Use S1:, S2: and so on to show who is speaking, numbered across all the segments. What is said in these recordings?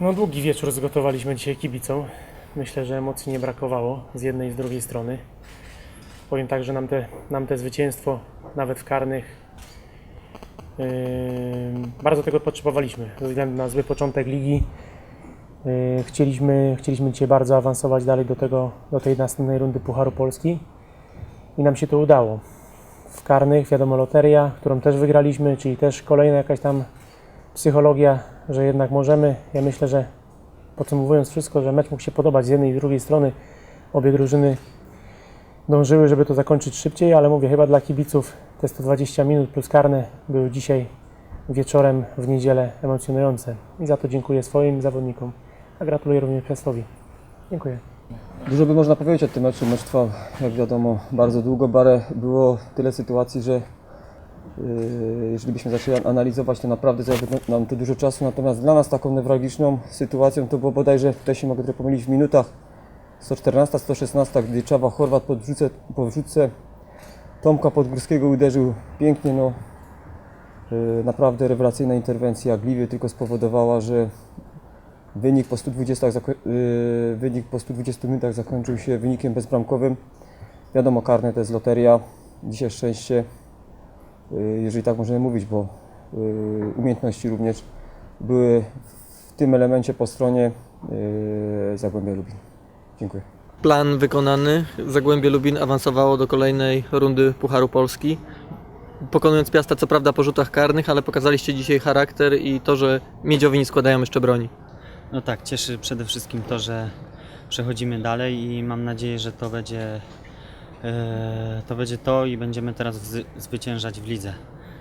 S1: No długi wieczór zgotowaliśmy dzisiaj kibicom. Myślę, że emocji nie brakowało z jednej i z drugiej strony. Powiem tak, że nam te, nam te zwycięstwo, nawet w karnych, yy, bardzo tego potrzebowaliśmy. Ze względu na zły początek ligi. Yy, chcieliśmy, chcieliśmy dzisiaj bardzo awansować dalej do, tego, do tej następnej rundy Pucharu Polski i nam się to udało. W karnych, wiadomo, loteria, którą też wygraliśmy, czyli też kolejna jakaś tam psychologia, że jednak możemy. Ja myślę, że podsumowując wszystko, że mecz mógł się podobać z jednej i z drugiej strony. Obie drużyny dążyły, żeby to zakończyć szybciej, ale mówię, chyba dla kibiców te 120 minut plus karne były dzisiaj wieczorem w niedzielę emocjonujące. I za to dziękuję swoim zawodnikom, a gratuluję również Piastowi. Dziękuję.
S2: Dużo by można powiedzieć o tym meczu. Mecz trwał, jak wiadomo, bardzo długo. Bare było tyle sytuacji, że jeżeli byśmy zaczęli analizować, to naprawdę zajęło nam to dużo czasu. Natomiast dla nas taką newralgiczną sytuacją to było bodajże, tutaj się mogę trochę pomylić w minutach, 114, 116, gdy Czawa Chorwat po wrzuce, po wrzuce Tomka Podgórskiego uderzył pięknie. No, yy, naprawdę rewelacyjna interwencja Gliwie tylko spowodowała, że Wynik po 120, zako- yy, wynik po 120 minutach zakończył się wynikiem bezbramkowym. Wiadomo, karne to jest loteria. Dzisiaj szczęście, jeżeli tak możemy mówić, bo yy, umiejętności również były w tym elemencie po stronie yy, Zagłębia Lubin. Dziękuję.
S3: Plan wykonany. Zagłębie Lubin awansowało do kolejnej rundy Pucharu Polski. Pokonując Piasta co prawda po rzutach karnych, ale pokazaliście dzisiaj charakter i to, że Miedziowi nie składają jeszcze broni.
S4: No tak, cieszy przede wszystkim to, że przechodzimy dalej i mam nadzieję, że to będzie to, będzie to i będziemy teraz zwyciężać w lidze.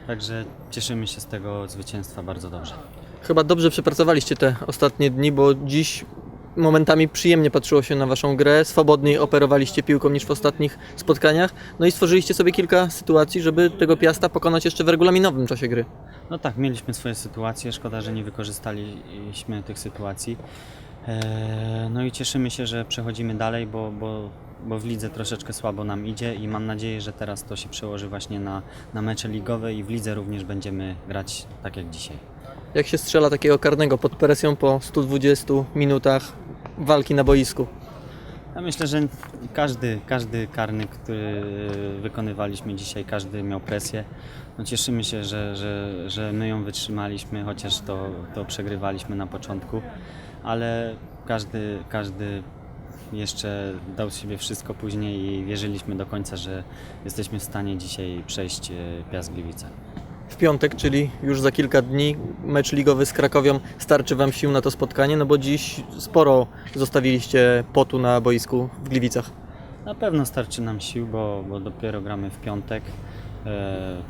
S4: Także cieszymy się z tego zwycięstwa bardzo dobrze.
S3: Chyba dobrze przepracowaliście te ostatnie dni, bo dziś momentami przyjemnie patrzyło się na Waszą grę, swobodniej operowaliście piłką niż w ostatnich spotkaniach, no i stworzyliście sobie kilka sytuacji, żeby tego Piasta pokonać jeszcze w regulaminowym czasie gry.
S4: No tak, mieliśmy swoje sytuacje, szkoda, że nie wykorzystaliśmy tych sytuacji. E, No i cieszymy się, że przechodzimy dalej, bo, bo, bo w lidze troszeczkę słabo nam idzie i mam nadzieję, że teraz to się przełoży właśnie na, na mecze ligowe i w lidze również będziemy grać tak jak dzisiaj.
S3: Jak się strzela takiego karnego pod presją po 120 minutach walki na boisku?
S4: Ja myślę, że każdy, każdy karny, który wykonywaliśmy dzisiaj, każdy miał presję. No cieszymy się, że, że, że my ją wytrzymaliśmy, chociaż to, to przegrywaliśmy na początku, ale każdy, każdy jeszcze dał z siebie wszystko później i wierzyliśmy do końca, że jesteśmy w stanie dzisiaj przejść e, Piast Gliwice.
S3: w piątek, czyli już za kilka dni, mecz ligowy z Krakowią. Starczy Wam sił na to spotkanie? No bo dziś sporo zostawiliście potu na boisku w Gliwicach.
S4: Na pewno starczy nam sił, bo, bo dopiero gramy w piątek. E,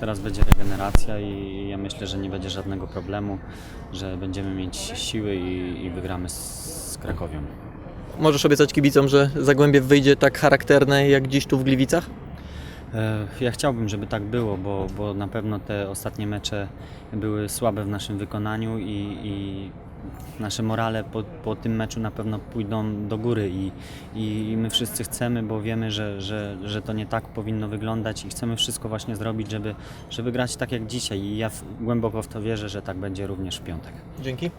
S4: teraz będzie regeneracja i ja myślę, że nie będzie żadnego problemu, że będziemy mieć siły i, i wygramy z, z Krakowią.
S3: Możesz obiecać kibicom, że Zagłębie wyjdzie tak charakterne jak dziś tu w Gliwicach?
S4: E, Ja chciałbym, żeby tak było, bo, bo na pewno te ostatnie mecze były słabe w naszym wykonaniu i, i nasze morale po, po tym meczu na pewno pójdą do góry i, i my wszyscy chcemy, bo wiemy, że, że, że to nie tak powinno wyglądać i chcemy wszystko właśnie zrobić, żeby, żeby grać tak jak dzisiaj i ja w, głęboko w to wierzę, że tak będzie również w piątek.
S3: Dzięki.